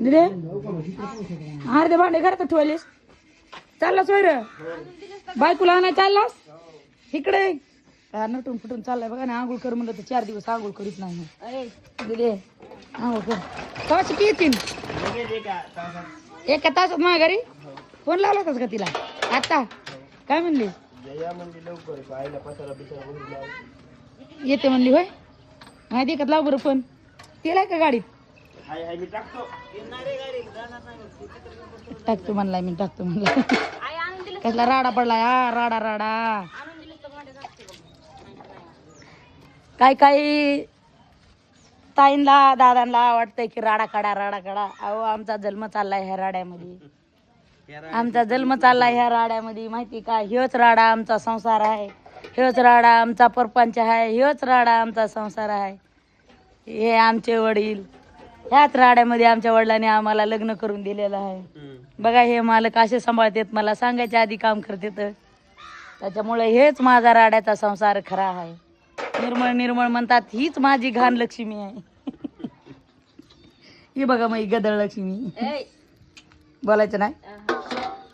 दिदे? अर्धे भांडे घरात ठेवलेस. चाललास वैर बायकोला आणा चाललास? इकडे नटून फुटून चाललाय. बघा ना आंघोळ कर म्हणलं तर चार दिवस आंघोळ करीत नाही दिदे आंघोळ कर. कवाची की येतील एका तासात माझ्या घरी? फोन लावला होतास का तिला? आता? काय म्हणली? येते म्हणली होय? माहिती का? लाव बरं पण तिला का गाडीत? टाकतो. म्हणलाय मी टाकतो म्हणलाय. कसला राडा पडलाय? हा राडा राडा. काय काय? ताईंला दादांना वाटतंय की राडा काढा राडा काढा. अहो आमचा जन्म चाललाय ह्या राड्यामध्ये आमचा जन्म चाललाय ह्या राड्यामध्ये. माहिती का? ह्योच राडा आमचा संसार आहे. ह्योच राडा आमचा परपंच आहे. ह्योच राडा आमचा संसार आहे. हे आमचे वडील. ह्याच राड्यामध्ये आमच्या वडिलांनी आम्हाला लग्न करून दिलेलं आहे. बघा हे मालक असे सांभाळतात मला सांगायच्या आधी काम करते तर त्याच्यामुळे हेच माझा राड्याचा संसार खरा आहे. निर्मळ निर्मळ म्हणतात हीच माझी घाण लक्ष्मी आहे. ही बघा मग ही गदळ लक्ष्मी. बोलायचं नाही?